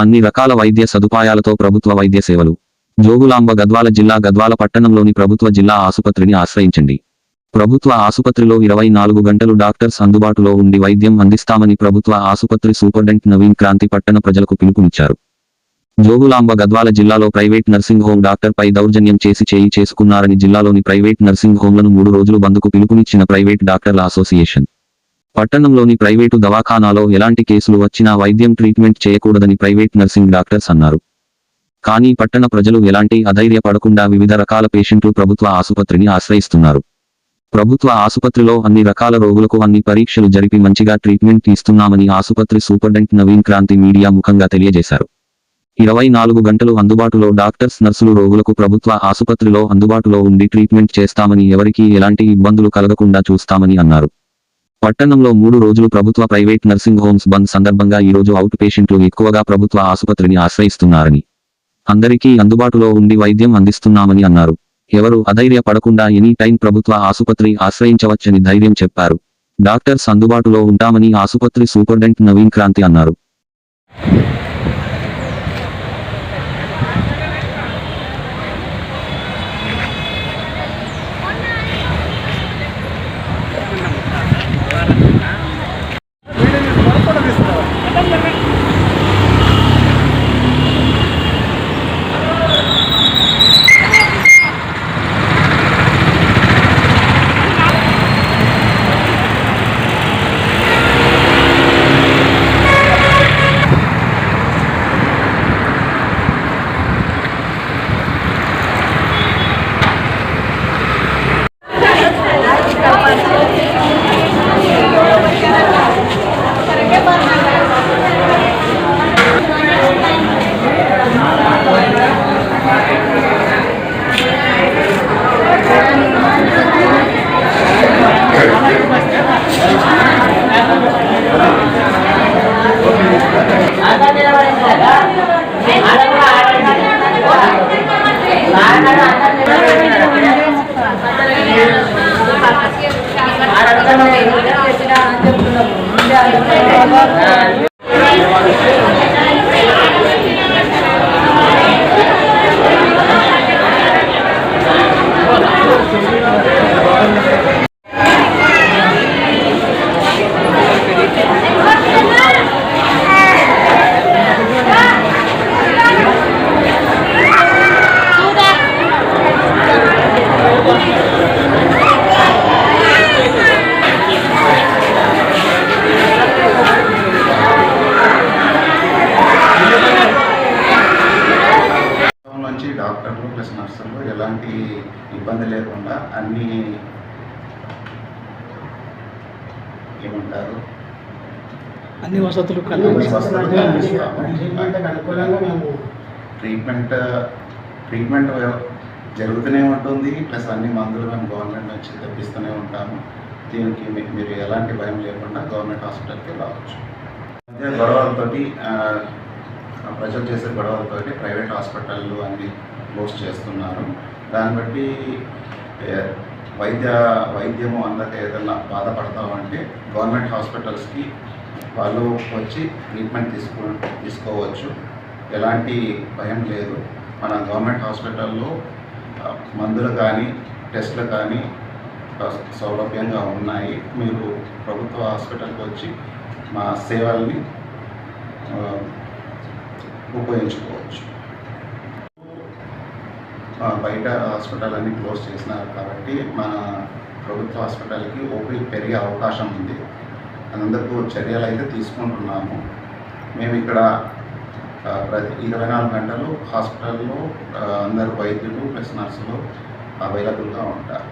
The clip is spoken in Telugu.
అన్ని రకాల వైద్య సదుపాయాలతో ప్రభుత్వ వైద్య సేవలు. జోగులాంబ గద్వాల జిల్లా గద్వాల పట్టణంలోని ప్రభుత్వ జిల్లా ఆసుపత్రిని ఆశ్రయించండి. ప్రభుత్వ ఆసుపత్రిలో ఇరవై నాలుగు గంటలు డాక్టర్స్ అందుబాటులో ఉండి వైద్యం అందిస్తామని ప్రభుత్వ ఆసుపత్రి సూపరింటెండెంట్ నవీన్ క్రాంతి పట్టణ ప్రజలకు పిలుపునిచ్చారు. జోగులాంబ గద్వాల జిల్లాలో ప్రైవేట్ నర్సింగ్ హోం డాక్టర్ పై దౌర్జన్యం చేసి చేయి చేసుకున్నారని జిల్లాలోని ప్రైవేట్ నర్సింగ్ హోంలను మూడు రోజులు బంద్కు పిలుపునిచ్చిన ప్రైవేట్ డాక్టర్ల అసోసియేషన్. పట్టణంలోని ప్రైవేటు దవాఖానాలో ఎలాంటి కేసులు వచ్చినా వైద్యం ట్రీట్మెంట్ చేయకూడదని ప్రైవేట్ నర్సింగ్ డాక్టర్స్ అన్నారు. కానీ పట్టణ ప్రజలు ఎలాంటి అధైర్యపడకుండా వివిధ రకాల పేషెంట్లు ప్రభుత్వ ఆసుపత్రిని ఆశ్రయిస్తున్నారు. ప్రభుత్వ ఆసుపత్రిలో అన్ని రకాల రోగులకు అన్ని పరీక్షలు జరిపి మంచిగా ట్రీట్మెంట్ ఇస్తున్నామని ఆసుపత్రి సూపరింటెండెంట్ నవీన్ క్రాంతి మీడియా ముఖంగా తెలియజేశారు. ఇరవై నాలుగు గంటలు అందుబాటులో డాక్టర్స్ నర్సులు రోగులకు ప్రభుత్వ ఆసుపత్రిలో అందుబాటులో ఉండి ట్రీట్మెంట్ చేస్తామని ఎవరికీ ఎలాంటి ఇబ్బందులు కలగకుండా చూస్తామని అన్నారు. పట్టణంలో మూడు రోజులు ప్రభుత్వ ప్రైవేట్ నర్సింగ్ హోమ్స్ బంద్ సందర్భంగా ఈ రోజు అవుట్ పేషెంట్లు ఎక్కువగా ప్రభుత్వ ఆసుపత్రిని ఆశ్రయిస్తున్నారని. అందరికీ అందుబాటులో ఉండి వైద్యం అందిస్తున్నామని అన్నారు. ఎవరు అధైర్య పడకుండా ఎనీ టైం ప్రభుత్వ ఆసుపత్రి ఆశ్రయించవచ్చని ధైర్యం చెప్పారు. డాక్టర్స్ అందుబాటులో ఉంటామని ఆసుపత్రి సూపర్డెంట్ నవీన్ క్రాంతి అన్నారు. ప్రభుత్వం నుంచి డాక్టర్లు ప్లస్ నర్సులు ఎలాంటి ఇబ్బంది లేకుండా అన్ని ఏమంటారు? అన్ని వసతులు ట్రీట్మెంట్ ట్రీట్మెంట్ జరుగుతూనే ఉంటుంది. ప్లస్ అన్ని మందులు మేము గవర్నమెంట్ నుంచి తెప్పిస్తూనే ఉంటాము. దీనికి మీ- మీరు ఎలాంటి భయం లేకుండా గవర్నమెంట్ హాస్పిటల్కి రావచ్చు. మధ్య గొడవలతోటి ప్రజలు చేసే గొడవలతో ప్రైవేట్ హాస్పిటళ్ళు అన్ని క్లోజ్ చేస్తున్నారు. దాన్ని బట్టి వైద్య వైద్యము అందక ఏదైనా బాధపడతామంటే గవర్నమెంట్ హాస్పిటల్స్కి వాళ్ళు వచ్చి ట్రీట్మెంట్ తీసుకో తీసుకోవచ్చు. ఎలాంటి భయం లేదు. మన గవర్నమెంట్ హాస్పిటల్లో మందులు కానీ టెస్టులు కానీ సౌలభ్యంగా ఉన్నాయి. మీరు ప్రభుత్వ హాస్పిటల్కి వచ్చి మా సేవల్ని ఉపయోగించుకోవచ్చు. బయట హాస్పిటల్ అన్ని క్లోజ్ చేసినారు కాబట్టి మన ప్రభుత్వ హాస్పిటల్కి ఓపీ పెరిగే అవకాశం ఉంది. అందుకు చర్యలు అయితే తీసుకుంటున్నాము. మేము ఇక్కడ ప్రతి ఇరవై నాలుగు గంటలు హాస్పిటల్లో అందరు వైద్యులు ప్లస్ నర్సులు అవైలబుల్గా ఉంటారు.